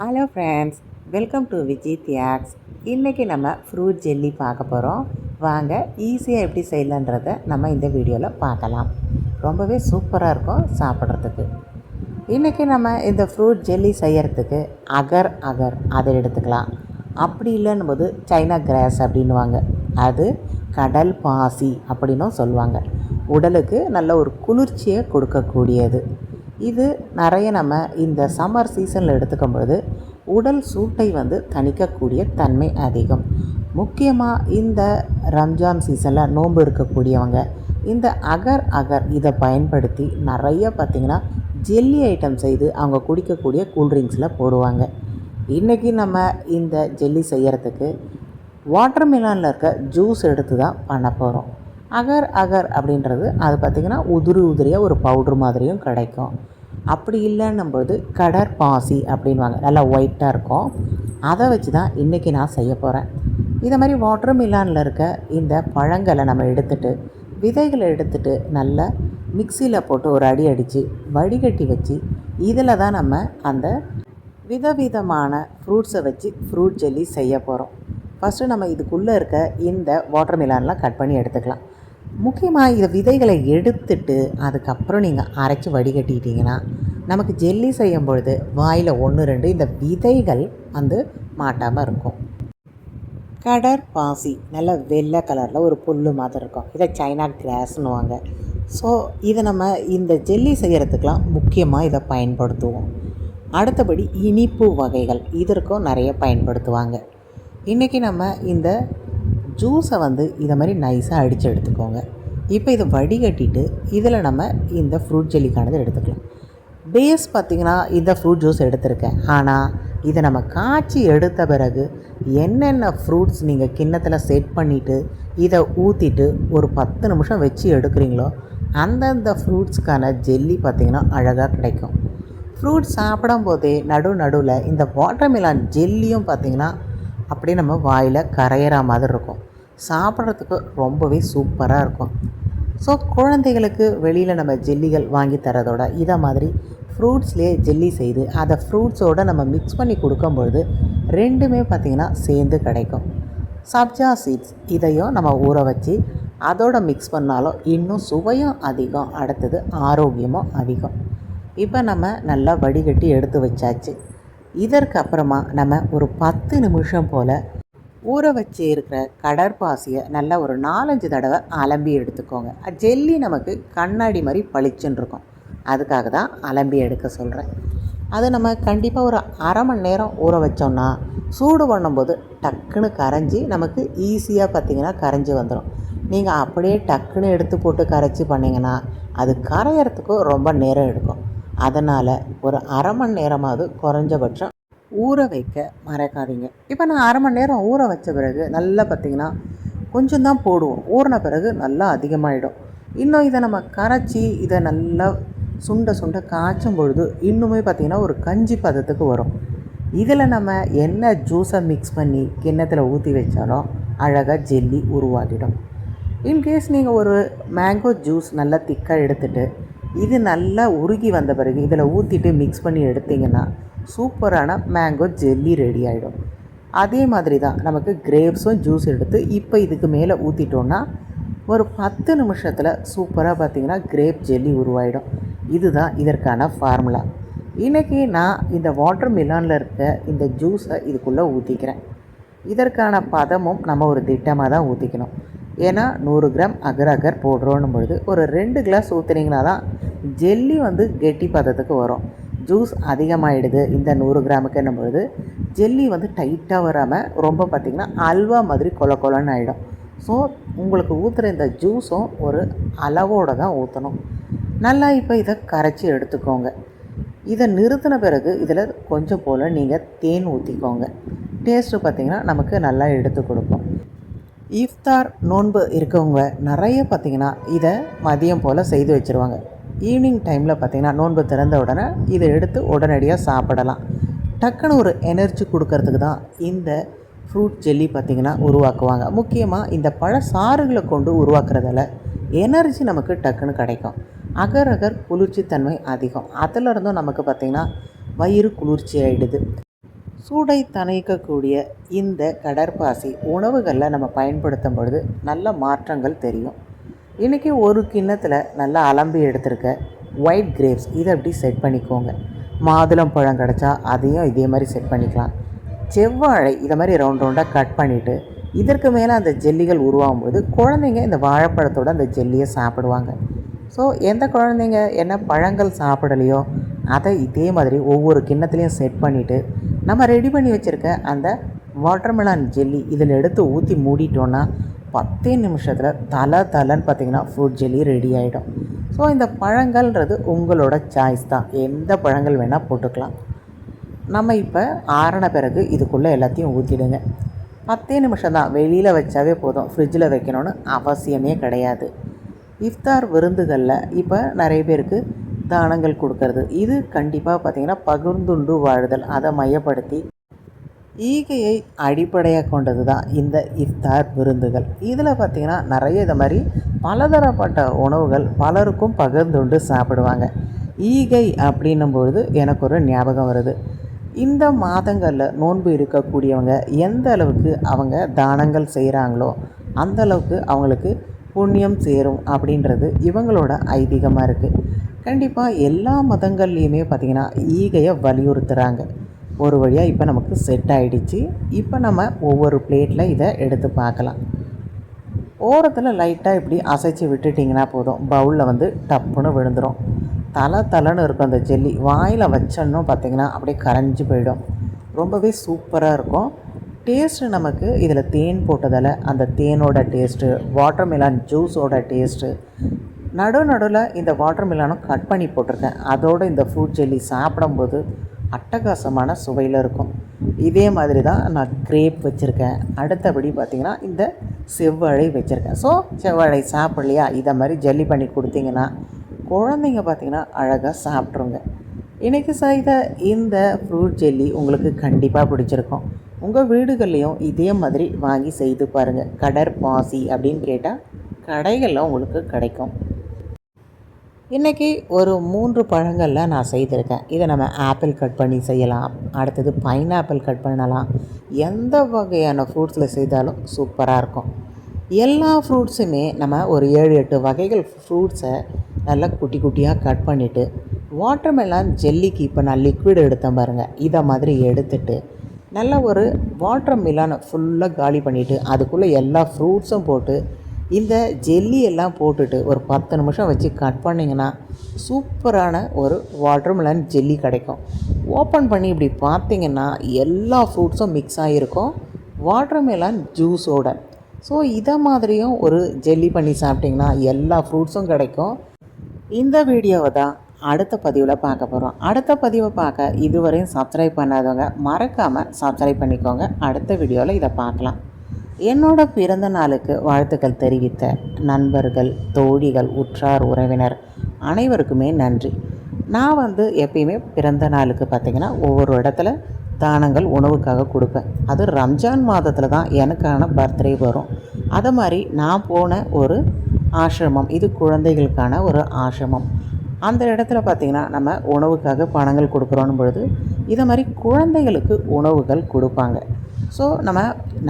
Hello friends welcome to Viji Thiyags இன்றைக்கி நம்ம fruit jelly பார்க்க போகிறோம் வாங்க ஈஸியாக எப்படி செய்யலான்றதை நம்ம இந்த வீடியோவில் பார்க்கலாம். ரொம்பவே சூப்பராக இருக்கும் சாப்பிட்றதுக்கு. இன்றைக்கி நம்ம இந்த ஃப்ரூட் ஜெல்லி செய்யறதுக்கு அகர் அகர் அதை எடுத்துக்கலாம். அப்படி இல்லைன்னும் போது சைனா கிராஸ் அப்படின்னுவாங்க. அது கடல் பாசி அப்படின்னும் சொல்லுவாங்க. உடலுக்கு நல்ல ஒரு குளிர்ச்சியை கொடுக்கக்கூடியது. இது நிறைய நம்ம இந்த சம்மர் சீசனில் எடுத்துக்கும் பொழுது உடல் சூட்டை வந்து தணிக்கக்கூடிய தன்மை அதிகம். முக்கியமாக இந்த ரம்ஜான் சீசனில் நோன்பு இருக்கக்கூடியவங்க இந்த அகர் அகர் இதை பயன்படுத்தி நிறைய பார்த்திங்கன்னா ஜெல்லி ஐட்டம் செய்து அவங்க குடிக்கக்கூடிய கூல்ட்ரிங்க்ஸில் போடுவாங்க. இன்றைக்கி நம்ம இந்த ஜெல்லி செய்கிறதுக்கு வாட்டர்மெலானில் இருக்க ஜூஸ் எடுத்து தான் பண்ண போகிறோம் அகர் அகர் அப்படின்றது அது பார்த்திங்கன்னா உதிரி உதிரியாக ஒரு பவுட்ரு மாதிரியும் கிடைக்கும். அப்படி இல்லைன்னும்போது கடற் பாசி அப்படின்வாங்க நல்லா ஒயிட்டாக இருக்கும். அதை வச்சு தான் இன்றைக்கி நான் செய்ய போகிறேன் இதை மாதிரி வாட்டர் மிலானில் இருக்க இந்த பழங்களை நம்ம எடுத்துட்டு விதைகளை எடுத்துட்டு நல்லா மிக்சியில் போட்டு ஒரு அடி அடித்து வடிகட்டி வச்சு இதில் தான் நம்ம அந்த விதவிதமான ஃப்ரூட்ஸை வச்சு ஃப்ரூட் ஜெல்லி செய்ய போகிறோம் ஃபஸ்ட்டு நம்ம இதுக்குள்ளே இருக்க இந்த வாட்டர் மிலான்லாம் கட் பண்ணி எடுத்துக்கலாம். முக்கியமாக இந்த விதைகளை எடுத்துட்டு அதுக்கப்புறம் நீங்கள் அரைச்சி வடிகட்டிட்டிங்கன்னா நமக்கு ஜெல்லி செய்யும் பொழுது வாயில் ஒன்று ரெண்டு இந்த விதைகள் வந்து மாட்டாமல் இருக்கும். கடற் பாசி நல்ல வெள்ளை கலரில் ஒரு புல் மாதிரி இருக்கும். இதை சைனா கிராஸ்னுவாங்க. ஸோ இதை நம்ம இந்த ஜெல்லி செய்கிறதுக்கெலாம் முக்கியமாக இதை பயன்படுத்துவோம். அடுத்தபடி இனிப்பு வகைகள் இதற்கும் நிறைய பயன்படுத்துவாங்க. இன்றைக்கி நம்ம இந்த ஜூஸை வந்து இதை மாதிரி நைஸாக அடித்து எடுத்துக்கோங்க. இப்போ இதை வடிகட்டிட்டு இதில் நம்ம இந்த ஃப்ரூட் ஜெல்லிக்கானது எடுத்துக்கலாம். பேஸ் பார்த்திங்கன்னா இந்த ஃப்ரூட் ஜூஸ் எடுத்திருக்கேன். ஆனால் இதை நம்ம காய்ச்சி எடுத்த பிறகு என்னென்ன ஃப்ரூட்ஸ் நீங்கள் கிண்ணத்தில் செட் பண்ணிவிட்டு இதை ஊற்றிட்டு ஒரு பத்து நிமிஷம் வச்சு எடுக்கிறீங்களோ அந்தந்த ஃப்ரூட்ஸ்க்கான ஜெல்லி பார்த்திங்கன்னா அழகாக கிடைக்கும். ஃப்ரூட்ஸ் சாப்பிடும் போதே நடு நடுவில் இந்த வாட்டர்மெலான் ஜெல்லியும் பார்த்திங்கன்னா அப்படியே நம்ம வாயில் கரையிற மாதிரி இருக்கும். சாப்பிட்றதுக்கு ரொம்பவே சூப்பராக இருக்கும். ஸோ குழந்தைகளுக்கு வெளியில் நம்ம ஜெல்லிகள் வாங்கி தரதோட இதை மாதிரி ஃப்ரூட்ஸ்லேயே ஜெல்லி செய்து அதை ஃப்ரூட்ஸோடு நம்ம மிக்ஸ் பண்ணி கொடுக்கும்பொழுது ரெண்டுமே பார்த்திங்கன்னா சேர்ந்து கிடைக்கும். சப்ஜா சீட்ஸ் இதையும் நம்ம ஊற வச்சு அதோட மிக்ஸ் பண்ணாலும் இன்னும் சுவையும் அதிகம் அடுத்தது ஆரோக்கியமும் அதிகம். இப்போ நம்ம நல்லா வடிகட்டி எடுத்து வச்சாச்சு. இதற்கு அப்புறமா நம்ம ஒரு பத்து நிமிஷம் போல் ஊற வச்சு இருக்கிற கடற்பாசியை நல்லா ஒரு நாலஞ்சு தடவை அலம்பி எடுத்துக்கோங்க. ஜெல்லி நமக்கு கண்ணாடி மாதிரி பளிச்சுன்னு இருக்கும். அதுக்காக தான் அலம்பி எடுக்க சொல்கிறேன் அது நம்ம கண்டிப்பாக ஒரு அரை மணி நேரம் ஊற வச்சோம்னா சூடு பண்ணும்போது டக்குன்னு கரைஞ்சி நமக்கு ஈஸியாக பார்த்திங்கன்னா கரைஞ்சி வந்துடும் நீங்கள் அப்படியே டக்குன்னு எடுத்து போட்டு கரைச்சி பண்ணிங்கன்னா அது கரையிறதுக்கு ரொம்ப நேரம் எடுக்கும். அதனால் ஒரு அரை மணி நேரமாவது குறைஞ்சபட்சம் ஊற வைக்க மறக்காதீங்க. இப்போ நான் அரை மணி நேரம் ஊற வச்ச பிறகு நல்லா பார்த்திங்கன்னா கொஞ்சம் தான் போடுவோம். ஊறின பிறகு நல்லா அதிகமாகிடும் இன்னும் இதை நம்ம கரைச்சி இதை நல்லா சுண்ட சுண்ட காய்ச்சும் பொழுது இன்னுமே பார்த்திங்கன்னா ஒரு கஞ்சி பதத்துக்கு வரும். இதில் நம்ம என்ன ஜூஸை மிக்ஸ் பண்ணி கிண்ணத்தில் ஊற்றி வச்சாலும் அழகாக ஜெல்லி உருவாகிடும். இன்கேஸ் நீங்கள் ஒரு மேங்கோ ஜூஸ் நல்லா திக்காக எடுத்துகிட்டு இது நல்லா உருகி வந்த பிறகு இதில் ஊற்றிட்டு மிக்ஸ் பண்ணி எடுத்திங்கன்னா சூப்பரான மேங்கோ ஜெல்லி ரெடி ஆகிடும் அதே மாதிரி தான் நமக்கு கிரேப்ஸும் ஜூஸ் எடுத்து இப்போ இதுக்கு மேலே ஊற்றிட்டோன்னா ஒரு பத்து நிமிஷத்தில் சூப்பராக பார்த்திங்கன்னா கிரேப் ஜெல்லி உருவாயிடும். இதுதான் இதற்கான ஃபார்முலா இன்றைக்கி நான் இந்த வாட்டர் மிலானில் இருக்க இந்த ஜூஸை இதுக்குள்ளே ஊற்றிக்கிறேன் இதற்கான பதமும் நம்ம ஒரு திட்டமாக தான் ஊற்றிக்கணும் ஏன்னா நூறு கிராம் அகர் அகர் போடுறோன்னும் பொழுது ஒரு ரெண்டு கிளாஸ் ஊற்றுனீங்கன்னா தான் ஜெல்லி வந்து கெட்டி பதத்துக்கு வரும். ஜூஸ் அதிகமாகிடுது இந்த நூறு கிராமுக்குன்னும் பொழுது. ஜெல்லி வந்து டைட்டாக வராமல் ரொம்ப பார்த்திங்கன்னா அல்வா மாதிரி கொல கொலன்னு ஆகிடும் ஸோ உங்களுக்கு ஊற்றுற இந்த ஜூஸும் ஒரு அளவோடு தான் ஊற்றணும் நல்லா இப்போ இதை கரைச்சி எடுத்துக்கோங்க. இதை நிறுத்தின பிறகு இதில் கொஞ்சம் போல் நீங்கள் தேன் ஊற்றிக்கோங்க டேஸ்ட்டு பார்த்திங்கன்னா நமக்கு நல்லா எடுத்து கொடுக்கும். இஃப்தார் நோன்பு இருக்கவங்க நிறைய பார்த்திங்கன்னா இதை மதியம் போல் செய்து வச்சுருவாங்க. ஈவினிங் டைமில் பார்த்திங்கன்னா நோன்பு திறந்த உடனே இதை எடுத்து உடனடியாக சாப்பிடலாம். டக்குன்னு ஒரு எனர்ஜி கொடுக்கறதுக்கு தான் இந்த ஃப்ரூட் ஜெல்லி பார்த்திங்கன்னா உருவாக்குவாங்க. முக்கியமாக இந்த பழ சாறுகளை கொண்டு உருவாக்குறதால எனர்ஜி நமக்கு டக்குன்னு கிடைக்கும். அகர் அகர் குளிர்ச்சி தன்மை அதிகம். அதில் இருந்தும் நமக்கு பார்த்திங்கன்னா வயிறு குளிர்ச்சி ஆகிடுது சூடை தணிக்கக்கூடிய இந்த கடற்பாசி உணவுகளில் நம்ம பயன்படுத்தும் பொழுது நல்ல மாற்றங்கள் தெரியும். இன்றைக்கி ஒரு கிண்ணத்தில் நல்லா அலம்பி எடுத்திருக்க ஒயிட் கிரேப்ஸ் இதை அப்படி செட் பண்ணிக்கோங்க. மாதுளம் பழம் கிடச்சா அதையும் இதே மாதிரி செட் பண்ணிக்கலாம். செவ்வாழை இதை மாதிரி ரவுண்ட் ரவுண்டாக கட் பண்ணிவிட்டு இதற்கு மேலே அந்த ஜெல்லிகள் உருவாகும் போது குழந்தைங்க இந்த வாழைப்பழத்தோட அந்த ஜெல்லியை சாப்பிடுவாங்க. ஸோ எந்த குழந்தைங்க என்ன பழங்கள் சாப்பிடலையோ அதை இதே மாதிரி ஒவ்வொரு கிண்ணத்துலேயும் செட் பண்ணிவிட்டு நம்ம ரெடி பண்ணி வச்சுருக்க அந்த வாட்டர்மெலான் ஜெல்லி இதில் எடுத்து ஊற்றி மூடிட்டோன்னா பத்தே நிமிஷத்தில் தலை தலைன்னு பார்த்தீங்கன்னா ஃப்ரூட் ஜெல்லி ரெடி ஆகிடும் ஸோ இந்த பழங்கள்ன்றது உங்களோட சாய்ஸ் தான். எந்த பழங்கள் வேணால் போட்டுக்கலாம். நம்ம இப்போ ஆறின பிறகு இதுக்குள்ளே எல்லாத்தையும் ஊற்றிடுங்க பத்தே நிமிஷம் தான். வெளியில் வச்சாவே போதும். ஃப்ரிட்ஜில் வைக்கணும்னு அவசியமே கிடையாது. இஃப்தார் விருந்துகளில் இப்போ நிறைய பேருக்கு தானங்கள் கொடுக்கறது. இது கண்டிப்பாக பார்த்திங்கன்னா பகிர்ந்துண்டு வாழுதல். அதை மையப்படுத்தி ஈகையை அடிப்படையாக கொண்டது தான் இந்த இஃப்தார் விருந்துகள். இதில் பார்த்திங்கன்னா நிறைய இது மாதிரி பலதரப்பட்ட உணவுகள் பலருக்கும் பகிர்ந்துண்டு சாப்பிடுவாங்க. ஈகை அப்படின்னும் பொழுது எனக்கு ஒரு ஞாபகம் வருது. இந்த மாதங்களில் நோன்பு இருக்கக்கூடியவங்க எந்த அளவுக்கு அவங்க தானங்கள் செய்கிறாங்களோ அந்த அளவுக்கு அவங்களுக்கு புண்ணியம் சேரும் அப்படின்றது இவங்களோட ஐதீகமாக இருக்குது கண்டிப்பாக எல்லா மதங்கள்லேயுமே பார்த்திங்கன்னா ஈகையை வலியுறுத்துகிறாங்க ஒரு வழியாக இப்போ நமக்கு செட் ஆகிடுச்சு இப்போ நம்ம ஒவ்வொரு பிளேட்டில் இதை எடுத்து பார்க்கலாம். ஓரத்தில் லைட்டாக இப்படி அசைச்சு விட்டுட்டிங்கன்னா போதும். பவுலில் வந்து டப்புன்னு விழுந்துடும் தலை தலைன்னு இருக்கும் அந்த ஜெல்லி. வாயில் வச்சோன்னு பார்த்திங்கன்னா அப்படியே கரைஞ்சி போயிடும். ரொம்பவே சூப்பராக இருக்கும். டேஸ்ட்டு நமக்கு இதில் தேன் போட்டதால் அந்த தேனோட டேஸ்ட்டு வாட்டர்மெலான் ஜூஸோட டேஸ்ட்டு நடு நடுவில் இந்த வாட்டர்மெலானும் கட் பண்ணி போட்டிருக்கேன். அதோடு இந்த ஃப்ரூட் ஜெல்லி சாப்பிடும்போது அட்டகாசமான சுவையில் இருக்கும். இதே மாதிரி தான் நான் கிரேப் வச்சுருக்கேன். அடுத்தபடி பார்த்திங்கன்னா இந்த செவ்வாழை வச்சுருக்கேன். ஸோ செவ்வாழை சாப்பிட்லையா? இதை மாதிரி ஜல்லி பண்ணி கொடுத்தீங்கன்னா குழந்தைங்க பார்த்திங்கன்னா அழகாக சாப்பிட்ருங்க இன்றைக்கி செய்த இந்த ஃப்ரூட் ஜெல்லி உங்களுக்கு கண்டிப்பாக பிடிச்சிருக்கும். உங்கள் வீடுகள்லேயும் இதே மாதிரி வாங்கி செய்து பாருங்கள் கடற்பாசி அப்படின்னு கேட்டால் கடைகளில் உங்களுக்கு கிடைக்கும். இன்றைக்கி ஒரு மூன்று பழங்களில் நான் செய்திருக்கேன். இதை நம்ம ஆப்பிள் கட் பண்ணி செய்யலாம். அடுத்தது பைனாப்பிள் கட் பண்ணலாம். எந்த வகையான ஃப்ரூட்ஸில் செய்தாலும் சூப்பராக இருக்கும். எல்லா ஃப்ரூட்ஸுமே நம்ம ஒரு ஏழு எட்டு வகைகள் ஃப்ரூட்ஸை நல்லா குட்டி குட்டியாக கட் பண்ணிவிட்டு வாட்டர்மெலான் ஜெல்லிக்கு இப்போ நான் லிக்விட் எடுத்தேன் பாருங்கள் இதை மாதிரி எடுத்துட்டு நல்லா ஒரு வாட்டர் மிலானை ஃபுல்லாக காலி பண்ணிவிட்டு அதுக்குள்ளே எல்லா ஃப்ரூட்ஸும் போட்டு இந்த ஜெல்லி எல்லாம் போட்டுட்டு ஒரு பத்து நிமிஷம் வச்சு கட் பண்ணிங்கன்னா சூப்பரான ஒரு வாட்டர்மெலன் ஜெல்லி கிடைக்கும். ஓப்பன் பண்ணி இப்படி பார்த்தீங்கன்னா எல்லா ஃப்ரூட்ஸும் மிக்ஸ் ஆகிருக்கும் வாட்டர்மெலன் ஜூஸோட ஸோ இதை மாதிரியும் ஒரு ஜெல்லி பண்ணி சாப்பிட்டிங்கன்னா எல்லா ஃப்ரூட்ஸும் கிடைக்கும். இந்த வீடியோவை தான் அடுத்த பதிவில் பார்க்க போகிறோம் அடுத்த பதிவை பார்க்க இதுவரையும் சப்ஸ்கிரைப் பண்ணாதவங்க மறக்காமல் சப்ஸ்கிரைப் பண்ணிக்கோங்க. அடுத்த வீடியோவில் இதை பார்க்கலாம். என்னோட பிறந்த நாளுக்கு வாழ்த்துக்கள் தெரிவித்த நண்பர்கள் தோழிகள் உற்றார் உறவினர் அனைவருக்குமே நன்றி. நான் வந்து எப்பயுமே பிறந்த நாளுக்கு பார்த்திங்கன்னா ஒவ்வொரு இடத்துல தானங்கள் உணவுக்காக கொடுப்பேன். அது ரம்ஜான் மாதத்தில் தான் எனக்கான பர்த்டே வரும். அதை மாதிரி நான் போன ஒரு ஆசிரமம் இது குழந்தைகளுக்கான ஒரு ஆசிரமம். அந்த இடத்துல பார்த்திங்கன்னா நம்ம உணவுக்காக பணங்கள் கொடுக்குறோன்னு பொழுது இதை மாதிரி குழந்தைகளுக்கு உணவுகள் கொடுப்பாங்க. ஸோ நம்ம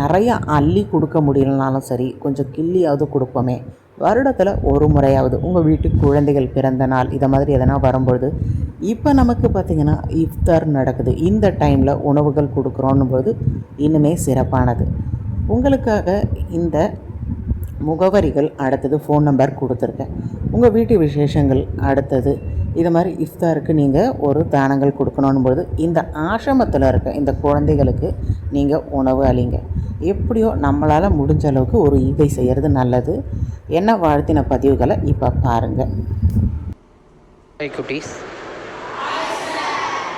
நிறையா அள்ளி கொடுக்க முடியலனாலும் சரி கொஞ்சம் கிள்ளியாவது கொடுப்போமே. வருடத்தில் ஒரு முறையாவது உங்கள் வீட்டுக்கு குழந்தைகள் பிறந்த நாள் இதை மாதிரி எதனா வரும்பொழுது இப்போ நமக்கு பார்த்திங்கன்னா இஃப்தார் நடக்குது. இந்த டைமில் உணவுகள் கொடுக்குறோன்னும் போது இன்னுமே சிறப்பானது. உங்களுக்காக இந்த முகவரிகள் அடுத்தது ஃபோன் நம்பர் கொடுத்துருக்கேன். உங்கள் வீட்டு விசேஷங்கள் அடுத்தது. இது மாதிரி இஃப்தாருக்கு நீங்கள் ஒரு தானங்கள் கொடுக்கணும் பொழுது இந்த ஆசிரமத்தில் இருக்க இந்த குழந்தைகளுக்கு நீங்கள் உணவு அளிங்க. எப்படியோ நம்மளால் முடிஞ்ச அளவுக்கு ஒரு ஈகை செய்கிறது நல்லது. என்ன வாழ்த்தின பதிவுகளை இப்போ பாருங்கள் குட்டீஸ்.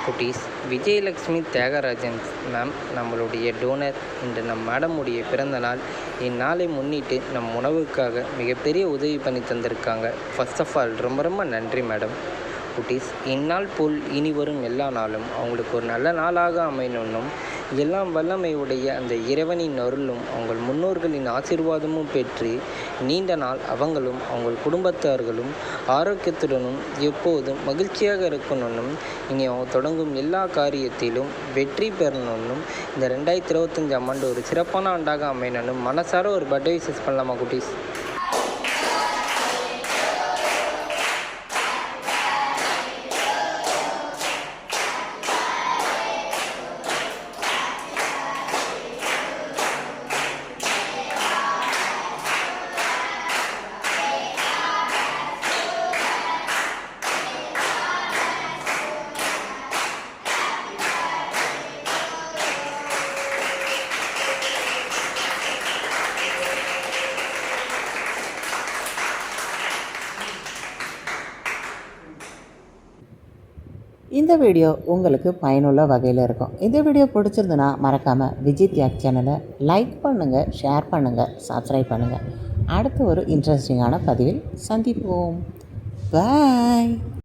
குட்டீஸ். விஜயலக்ஷ்மி தியாகராஜன் மேம் நம்மளுடைய டோனர். இன்று நம் மேடமுடைய பிறந்த நாள். இந்நாளை முன்னிட்டு நம் உணவுக்காக மிகப்பெரிய உதவி பண்ணி தந்திருக்காங்க. ஃபர்ஸ்ட் ஆஃப் ஆல் ரொம்ப ரொம்ப நன்றி மேடம். குட்டீஸ் இந்நாள் போல் இனி வரும் எல்லா நாளும். அவங்களுக்கு ஒரு நல்ல நாளாக அமையணும் எல்லாம் வல்லமையுடைய அந்த இறைவனின் அருளும் அவங்கள் முன்னோர்களின் ஆசிர்வாதமும் பெற்று நீண்ட நாள் அவங்களும் அவங்கள் குடும்பத்தார்களும் ஆரோக்கியத்துடனும் எப்போதும் மகிழ்ச்சியாக இருக்கணும்னும் இனி அவங்க தொடங்கும் எல்லா காரியத்திலும் வெற்றி பெறணும்னும் இந்த ரெண்டாயிரத்தி இருபத்தஞ்சாம் ஆண்டு ஒரு சிறப்பான ஆண்டாக அமையணும் மனசார ஒரு பர்த்டே விசஸ் பண்ணலாமா குட்டீஸ்? இந்த வீடியோ உங்களுக்கு பயனுள்ள வகையில் இருக்கும். இந்த வீடியோ பிடிச்சிருந்துன்னா மறக்காமல் விஜய் தியாக் சேனலை லைக் பண்ணுங்கள் ஷேர் பண்ணுங்கள் சப்ஸ்கிரைப் பண்ணுங்கள் அடுத்து ஒரு இன்ட்ரெஸ்டிங்கான பதிவில் சந்திப்போம். பாய்